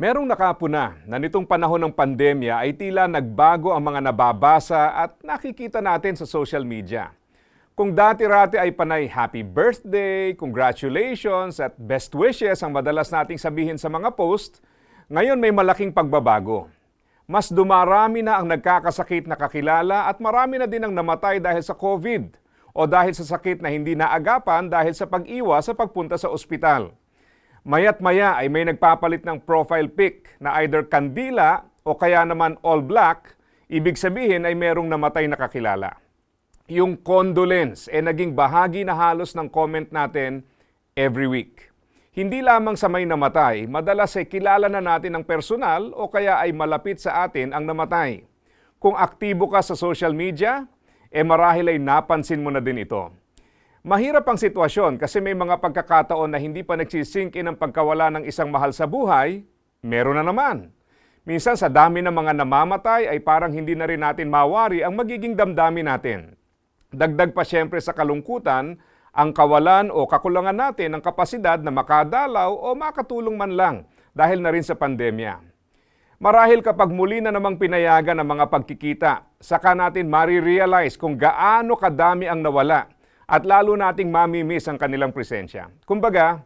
Merong nakapuna na nitong panahon ng pandemya ay tila nagbago ang mga nababasa at nakikita natin sa social media. Kung dati-rati ay panay happy birthday, congratulations at best wishes ang madalas nating sabihin sa mga post, ngayon may malaking pagbabago. Mas dumarami na ang nagkakasakit na kakilala at marami na din ang namatay dahil sa COVID o dahil sa sakit na hindi naagapan dahil sa pag-iwas sa pagpunta sa ospital. Mayat maya ay may nagpapalit ng profile pic na either kandila o kaya naman all black, ibig sabihin ay merong namatay na kakilala. Yung condolence ay naging bahagi na halos ng comment natin every week. Hindi lamang sa may namatay, madalas ay kilala na natin ng personal o kaya ay malapit sa atin ang namatay. Kung aktibo ka sa social media, eh marahil ay napansin mo na din ito. Mahirap ang sitwasyon kasi may mga pagkakataon na hindi pa nagsisink in ang pagkawala ng isang mahal sa buhay, meron na naman. Minsan sa dami ng mga namamatay ay parang hindi na rin natin mawari ang magiging damdamin natin. Dagdag pa siyempre sa kalungkutan, ang kawalan o kakulangan natin ng kapasidad na makadalaw o makatulong man lang dahil na rin sa pandemya. Marahil kapag muli na namang pinayagan ang mga pagkikita, saka natin marirealize kung gaano kadami ang nawala at lalo nating mamimiss ang kanilang presensya. Kumbaga,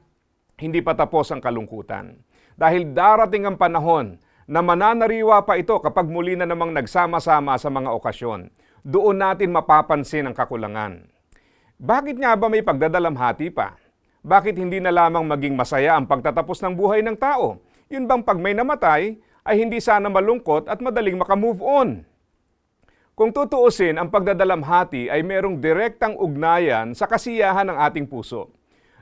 hindi pa tapos ang kalungkutan. Dahil darating ang panahon na mananariwa pa ito kapag muli na namang nagsama-sama sa mga okasyon. Doon natin mapapansin ang kakulangan. Bakit nga ba may pagdadalamhati pa? Bakit hindi na lamang maging masaya ang pagtatapos ng buhay ng tao? Yun bang pag may namatay, ay hindi sana malungkot at madaling makamove on? Kung tutuusin, ang pagdadalamhati ay merong direktang ugnayan sa kasiyahan ng ating puso.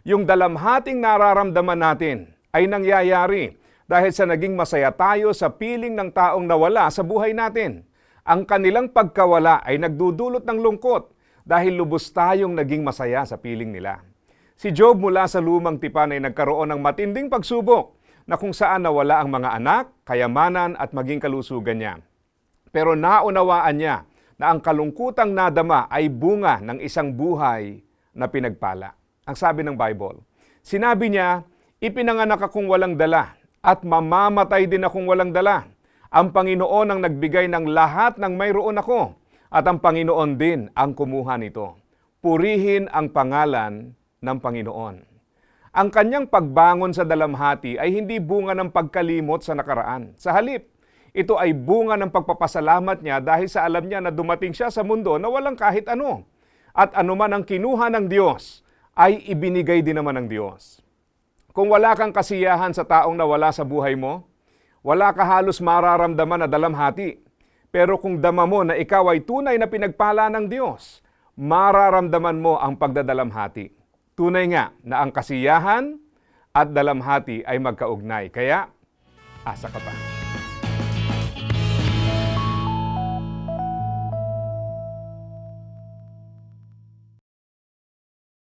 Yung dalamhating nararamdaman natin ay nangyayari dahil sa naging masaya tayo sa piling ng taong nawala sa buhay natin. Ang kanilang pagkawala ay nagdudulot ng lungkot dahil lubos tayong naging masaya sa piling nila. Si Job mula sa lumang tipan ay nagkaroon ng matinding pagsubok na kung saan nawala ang mga anak, kayamanan at maging kalusugan niya. Pero naunawaan niya na ang kalungkutang nadama ay bunga ng isang buhay na pinagpala. Ang sabi ng Bible, sinabi niya, ipinanganak akong walang dala at mamamatay din akong walang dala. Ang Panginoon ang nagbigay ng lahat ng mayroon ako at ang Panginoon din ang kumuha nito. Purihin ang pangalan ng Panginoon. Ang kanyang pagbangon sa dalamhati ay hindi bunga ng pagkalimot sa nakaraan. Sa halip, ito ay bunga ng pagpapasalamat niya dahil sa alam niya na dumating siya sa mundo na walang kahit ano. At anuman ang kinuha ng Diyos, ay ibinigay din naman ng Diyos. Kung wala kang kasiyahan sa taong nawala sa buhay mo, wala ka halos mararamdaman na dalamhati. Pero kung dama mo na ikaw ay tunay na pinagpala ng Diyos, mararamdaman mo ang pagdadalamhati. Tunay nga na ang kasiyahan at dalamhati ay magkaugnay. Kaya, asa ka pa.